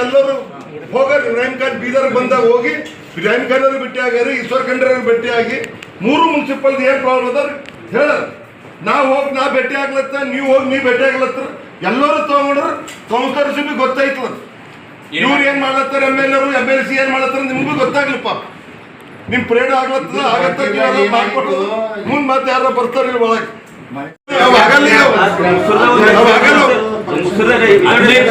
ಎಲ್ಲರೂ ಹೋಗಿ ಇಬ್ರಾಹಿಂ ಖಾನ್ ಬೀದರ್ ಬಂದಾಗ ಹೋಗಿ ಇಬ್ರಾಹಿಂ ಖಾನ್ ಅವ್ರಿಗೆ ಭೇಟಿ ಆಗ್ಯಾರ ಈಶ್ವರ್ ಖಂಡ್ರೆ ಅವ್ರಿಗೆ ಭೇಟಿ ಆಗಿ ಮೂರು ಮುನ್ಸಿಪಲ್ ಏನ್ ಪ್ರಾಬ್ಲಮ್ ಅದಾರ ಹೇಳ ನಾ ಹೋಗಿ ನಾ ಭೇಟಿ ಆಗ್ಲತ್ತ ನೀವು ಹೋಗಿ ನೀ ಭೇಟಿ ಆಗ್ಲತ್ತ ಎಲ್ಲರೂ ತಗೊಂಡ್ರು ಕೌನ್ಸಲರ್ಸ್ ಗೊತ್ತಾಯ್ತು ಇವ್ರು ಏನ್ ಮಾಡ್ಲತ್ತಾರ ಎಂ ಎಲ್ ಎರು ಎಂ ಎಲ್ ಸಿ ಏನ್ ಮಾಡ್ಲತ್ತಾರ ನಿಮ್ಗೂ ಗೊತ್ತಾಗ್ಲಿಪ್ಪ. ನಿಮ್ ಪ್ರೇಡ್ ಆಗ್ಲತ್ತದ ಆಗತ್ತ ಮಾಡ್ಕೊಟ್ಟು ಮುಂದ್ ಮತ್ತೆ ಯಾರ ಬರ್ತಾರಿಲ್ಲ ಒಳಗೆ. ಅವ್ ಆಗಲ್ಲ ಈಗ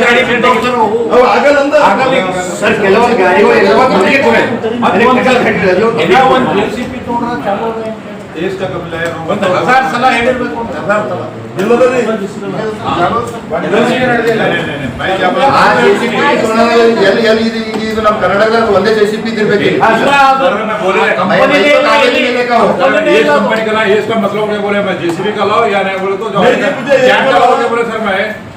ಅವು. ಅವ್ ಆಗಲ್ಲ ಅವು. ಅವ್ ಆಗಲ್ಲ ಅಂದ ಸರ್ ಕೆಲವೊಂದು ಗಾಡಿಗಳು ಎಲ್ಲ ಮನೆಗೆ ಕೊನೆ ಎಲೆಕ್ಟ್ರಿಕಲ್ ಕಟ್ಟಿರೋದು ಒಂದು ಹಜಾರ್ ಸಲ ಹೇಳಿರ್ಬೇಕು ಅಂತ ಹಜಾರ್ ಸಲ ಎಲ್ಲದಲ್ಲಿ ಆ ಜೆಸಿಪಿ ಎಲ್ಲಿ ಎಲ್ಲಿ ಇದು ಇದು- ಇದು ನಮ್ಮ ಕರ್ನಾಟಕದಾಗ ಒಂದೇ ಜೆಸಿಪಿ ಇದಿರ್ಬೇಕು ये कंपनी का ना ये इसका मतलब क्या बोले मैं जेसीबी का लाओ या नहीं बोले तो जो नहीं, नहीं, मुझे ये क्या क्या बोला- लाओगे बोले सर मैं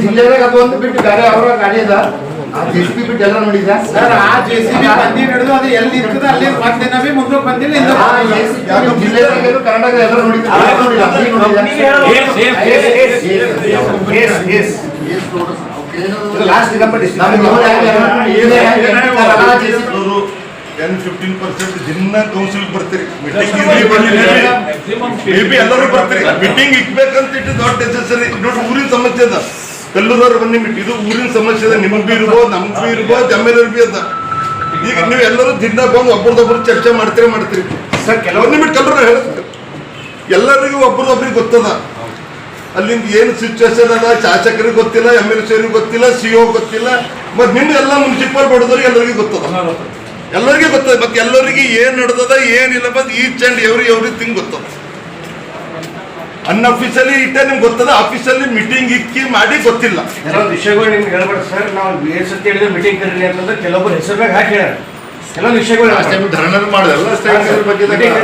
ಜಿಲ್ಲೆದಾಗ ಗಾಡಿ ಆ ಜೆಸಿಬಿ ಬಿಟ್ಟು ಎಲ್ಲ ನೋಡಿದ ಸರ್ ಆ ಜೆಸಿಬಿ ಬಂದಿ ನಡೆದು ಅದು ಎಲ್ಲಿ ಇರ್ತದ ಅಲ್ಲಿ ಮತ್ತೆ ನಾವೇ ಮುಂದೆ ಬಂದಿಲ್ಲ ಇಲ್ಲ ಕರ್ನಾಟಕ ಎಲ್ಲ ನೋಡಿದ ಲಾಸ್ಟ್ ದಿನ ಟೆನ್ ಫಿಫ್ಟೀನ್ ಪರ್ಸೆಂಟ್ ದಿನ ಕೌನ್ಸಿಲ್ ಬರ್ತೀರಿ. ಮೀಟಿಂಗ್ ಎಲ್ಲರೂ ಬರ್ತೀರಿ. ಮೀಟಿಂಗ್ ಇಕ್ಬೇಕಂತ ಇಟ್ಟು ದೊಡ್ಡ ನೆಸೆಸರಿ ನೋಡಿ ಊರಿನ ಸಮಸ್ಯೆ ಅದ. ಎಲ್ಲರೂ ಬನ್ನಿ ಬಿಟ್ಟು ಇದು ಊರಿನ ಸಮಸ್ಯೆ ಅದ. ನಿಮಗ್ ಬಿ ಇರ್ಬೋದು ನಮ್ಗ್ ಬಿ ಇರ್ಬೋದು ಎಂ ಎಲ್ ಬಿ ಅದ. ಈಗ ನೀವು ಎಲ್ಲರೂ ದಿನ ಬಂದು ಒಬ್ರದೊಬ್ರು ಚರ್ಚೆ ಮಾಡ್ತೀರಿ ಮಾಡ್ತೀರಿ. ಸರ್ ಕೆಲವೊಂದು ನಿಮಿಟ್ ಕಲ್ಲೂರ ಹೇಳ್ತಾರೆ ಎಲ್ಲರಿಗೂ ಒಬ್ರದೊಬ್ರಿಗೆ ಗೊತ್ತದ. ಅಲ್ಲಿಂದ ಏನು ಸಿಚುವೇಶನ್ ಅದ ಶಾಸಕರಿಗೆ ಗೊತ್ತಿಲ್ಲ ಎಂ ಎಲ್ ಸಿ ಗೊತ್ತಿಲ್ಲ ಸಿ ಒ ಗೊತ್ತಿಲ್ಲ. ಮತ್ತೆ ನಿಮ್ಗೆಲ್ಲ ಮುನ್ಸಿಪಲ್ ಬಡದವ್ರಿಗೆ ಎಲ್ಲರಿಗೂ ಗೊತ್ತದ. ಎಲ್ಲರಿಗೂ ಗೊತ್ತದ ಮತ್ತೆ ಎಲ್ಲರಿಗೆ ಏನ್ ನಡೆದದ ಏನಿಲ್ಲ ಬಂದ್ each and every everything ಗೊತ್ತದ ಅನ್ಅಫಿಷಿಯಲಿ ಇಟ್ಟೆ ನಿಮ್ಗೆ ಗೊತ್ತದ ಅಫಿಷಿಯಲಿ ಮೀಟಿಂಗ್ ಇಕ್ಕಿ ಮಾಡಿ ಗೊತ್ತಿಲ್ಲ. ಕೆಲವೊಂದು ವಿಷಯಗಳು ನಿಮ್ಗೆ ಹೇಳ್ಬೇಡ ಸರ್ ನಾವು ಏನ್ ಸತಿ ಹೇಳಿದ್ರೆ ಮೀಟಿಂಗ್ ಕರೀಲಿ ಅಂತಂದ್ರೆ ಕೆಲವೊಬ್ಬರು ಹೆಸರು ಹಾಕಿ ಹೇಳ್ಯಾರ ಕೆಲವೊಂದು ವಿಷಯಗಳು ಧರಣ ಮಾಡಿದಲ್ಲ Meeting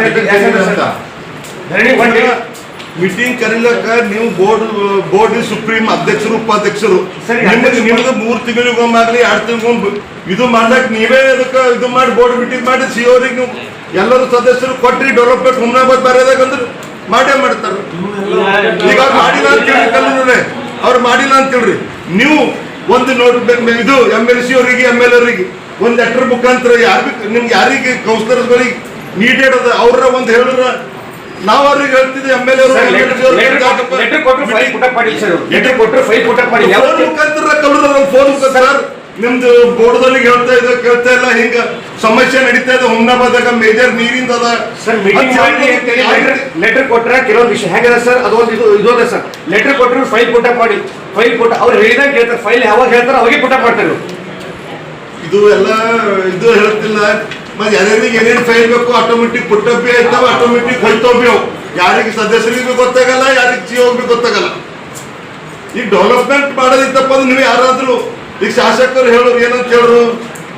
ಮೀಟಿಂಗ್ ಕರೀಲಕ್ಕ ನೀವು ಬೋರ್ಡ್ ಬೋರ್ಡ್ ಸುಪ್ರೀಂ ಅಧ್ಯಕ್ಷರು ಉಪಾಧ್ಯಕ್ಷರು. ನಿಮ್ಗೆ ನಿಮ್ದು ಮೂರ್ ತಿಂಗಳಿಗೊಮ್ಮಾಗ್ಲಿ ಎರಡು ತಿಂಗಳಿಗೊಮ್ಮೆ ಇದು ಮಾಡ್ಲಕ್ ನೀವೇ ಅದಕ್ಕೆ ಇದು ಮಾಡಿ ಬೋರ್ಡ್ ಮೀಟಿಂಗ್ ಮಾಡಿ ಸಿ ಅವ್ರಿಗೆ ನೀವು ಎಲ್ಲರೂ ಸದಸ್ಯರು ಕೊಟ್ರಿ ಡೆವಲಪ್ಮೆಂಟ್ ಹುಮ್ನಾಬಾದ್ ಬರೆದಾಗ ಅಂದ್ರೆ ಮಾಡೇ ಮಾಡ್ತಾರೆ. ಈಗ ಮಾಡಿಲ್ಲ ಅಂತ ಹೇಳಿ ಅವ್ರು ಮಾಡಿಲ್ಲ ಅಂತ ಹೇಳ್ರಿ. ನೀವು ಒಂದು ನೋಟ್ ಇದು ಎಂ ಎಲ್ ಸಿ ಅವರಿಗೆ ಎಂ ಎಲ್ ಅವರಿಗೆ ಒಂದು ಲೆಟರ್ ಮುಖಾಂತರ ಯಾರಿಗೆ ನಿಮ್ಗೆ ಯಾರಿಗೆ ಕೌನ್ಸಿಲರ್ಗಳಿಗೆ ನೀಡೆಡ್ ಅದ ಅವ್ರ ಒಂದು ಹೇಳಿದ್ರ ನಾವು ಅವ್ರಿಗೆ ಹೇಳ್ತಿದ್ವಿ ಎಂ ಎಲ್ ಸರ್ ಫೋನ್ ನಿಮ್ದು ಬೋರ್ಡ್ದಲ್ಲಿ ಹೇಳ್ತಾ ಇದೆ ಕೇಳ್ತಾ ಇಲ್ಲ ಹಿಂಗ ಸಮಸ್ಯೆ ನಡೀತಾ ಇದೆ ಹುಮ್ನಾಬಾದಾಗ ಮೇಜರ್ ನೀರಿಂದ ಅದ. ಸರ್ ಲೆಟರ್ ಕೊಟ್ರೆ ಕೆಲವೊಂದು ವಿಷಯ. ಹೇಗಿದೆ ಸರ್? ಅದೊಂದು ಇದು ಇದು ಸರ್. ಲೆಟರ್ ಕೊಟ್ಟರು ಫೈಲ್ ಪುಟ ಮಾಡಿ. ಫೈಲ್ ಪುಟ ಅವ್ರು ಹೇಳಿದಾಗ ಹೇಳ್ತಾರೆ. ಫೈಲ್ ಯಾವಾಗ ಹೇಳ್ತಾರೆ ಅವಾಗೆ ಪುಟ ಮಾಡ್ತಾರೆ. ಇದು ಎಲ್ಲ ಇದು ಹೇಳ್ತಿಲ್ಲ. ಮತ್ತೆ ಯಾರ್ಯಾರಿಗೆ ಏನೇನು ಫೈಲ್ ಬೇಕು ಆಟೋಮೆಟಿಕ್ ಪುಟ್ಟಪ್ಪಿ ಆಯ್ತಾವ ಆಟೋಮೆಟಿಕ್ ಹೋಯ್ತಾವ್ ಅವು ಯಾರಿಗೆ ಸದಸ್ಯರಿಗೆ ಗೊತ್ತಾಗಲ್ಲ ಯಾರಿಗೆ ಸಿ ಹೋಗ್ಬೇಕು ಗೊತ್ತಾಗಲ್ಲ ಈ ಡೆವಲಪ್ಮೆಂಟ್ ಮಾಡೋದಿತ್ತಪ್ಪ ಅಂದ್ರೆ ನೀವು ಯಾರಾದ್ರೂ ಈಗ ಶಾಸಕರು ಹೇಳೋರು ಏನಂತ ಹೇಳೋರು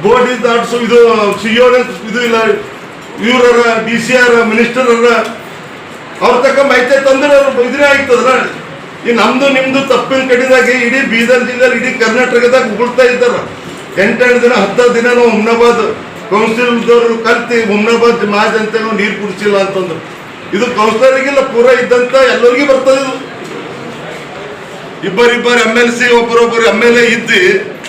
ಬೋರ್ಡ್ ಇಸ್ ಆಡ್ಸು ಇದು ಸಿ ಇದು ಇಲ್ಲ ಇವ್ರರ ಡಿ ಸಿ ಆರ್ ಮಿನಿಸ್ಟರ್ ಅವ್ರ ತಕ್ಕ ಮಾಹಿತಿ ತಂದ್ರೆ ಅವ್ರು ಇದ್ರೆ ಆಗ್ತದಲ್ಲ ಈ ನಮ್ದು ನಿಮ್ದು ತಪ್ಪಿನ ಕಡೆದಾಗಿ ಇಡೀ ಬೀದರ್ ಜಿಲ್ಲೆ ಇಡೀ ಕರ್ನಾಟಕದಾಗ ಉಗುಳ್ತಾ ಇದ್ದಾರ. ಎಂಟೆಂಟು ದಿನ ಹತ್ತು ದಿನ ನಾವು ಹುಮ್ನಾಬಾದ್ ಕಲ್ತಿ ಹುಮ್ನಾಬಾದ್ ಅಂತ ನೀರು ಕುಡಿಸಿಲ್ಲ ಅಂತಂದ್ರು. ಇದು ಕೌನ್ಸಿಲರಿಗಿಲ್ಲ, ಪೂರ ಇದ್ದಂತ ಎಲ್ಲರಿಗೂ ಬರ್ತದೆ ಇದು. ಇಬ್ಬರಿಬ್ಬರು ಎಂ ಎಲ್ ಸಿ, ಒಬ್ಬರೊಬ್ಬರು ಎಂ ಎಲ್ ಎ ಇದ್ದು,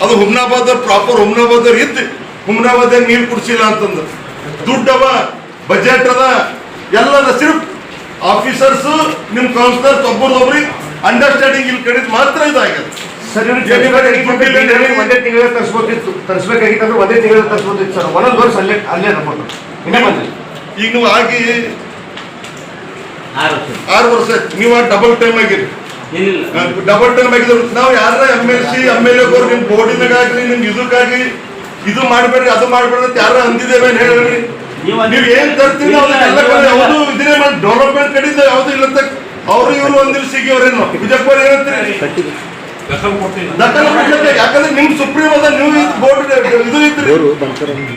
ಅದು ಹುಮ್ನಾಬಾದ್ ಪ್ರಾಪರ್ ಹುಮ್ನಾಬಾದ್ ಇದ್ದು ಹುಮ್ನಾಬಾದ್ ನೀರು ಕುಡಿಸಿಲ್ಲ ಅಂತಂದ್ರು. ದುಡ್ಡವ ಬಜೆಟ್ ಅದ ಎಲ್ಲ ಅದ ಸಿರ್ಫ್ ಆಫೀಸರ್ಸ್ ನಿಮ್ ಕೌನ್ಸಿಲರ್ಸ್ ಒಬ್ಬರದೊಬ್ರಿಗೆ ಅಂಡರ್ಸ್ಟ್ಯಾಂಡಿಂಗ್ ಇಲ್ಲಿ ಕಡಿದ್ ಮಾತ್ರ ಇದಾಗ್ಯದ. ಸರ್ ಒಂದೇ ತಿಂಗಳ ತರಿಸ್ಬೋದಿತ್ತು. ತರಿಸ್ಬೇಕಾಗಿತ್ತು ಅಂದ್ರೆ ಒಂದೇ ತಿಂಗಳ ತರಿಸ್ಬೋದಿತ್ತು ಸರ್. ಒಂದೊಂದು ವರ್ಷ ಅಲ್ಲೇ ಅಲ್ಲೇ ನಮ್ಮದು. ಇನ್ನೇ ಬಂದ್ರಿ. ಈಗ ನೀವು ಆಗಿ ಆರು ವರ್ಷ. ಆರು ವರ್ಷ ಆಯ್ತು. ನೀವು ಡಬಲ್ ಟೈಮ್ ಆಗಿರಿ. ಏನಿಲ್ಲ. ಡಬಲ್ ಟೈಮ್ ಆಗಿದ್ರು ನಾವು ಯಾರ M L C M L A ನಿಮ್ ಬೋರ್ಡಿನಾಗ್ಲಿ ನಿಮ್ ಇದಕ್ಕಾಗಿ ಇದು ಮಾಡ್ಬೇಡ್ರಿ ಅದು ಮಾಡ್ಬೇಡ್ರಿ ಅಂತ ಯಾರ ಅಂದಿದ್ದೇವೆ ಹೇಳ್ರಿ ನೀವು ಏನ್ ತರ್ತೀರಿ? ಯಾವುದು ಇದನ್ನೇ ಮಾಡಿ ಡೆವಲಪ್ಮೆಂಟ್ ಕಡೆಯಿಂದ ಯಾವುದು ಇಲ್ಲ ಅಂತ. ಅವ್ರು ಇವ್ರು ಒಂದಿವ್ಸ ಸಿಗಿಯವ್ರೇನು ವಿಜಯಪುರ ಏನಂತೀರಿ ದಖಲ್ ಕೊಡ್ತೀನಿ. ಯಾಕಂದ್ರೆ ನಿಮ್ ಸುಪ್ರೀಂ ಅದ ನೀವು ಬೋರ್ಡ್ ಇದು ಇದ್ರಿ.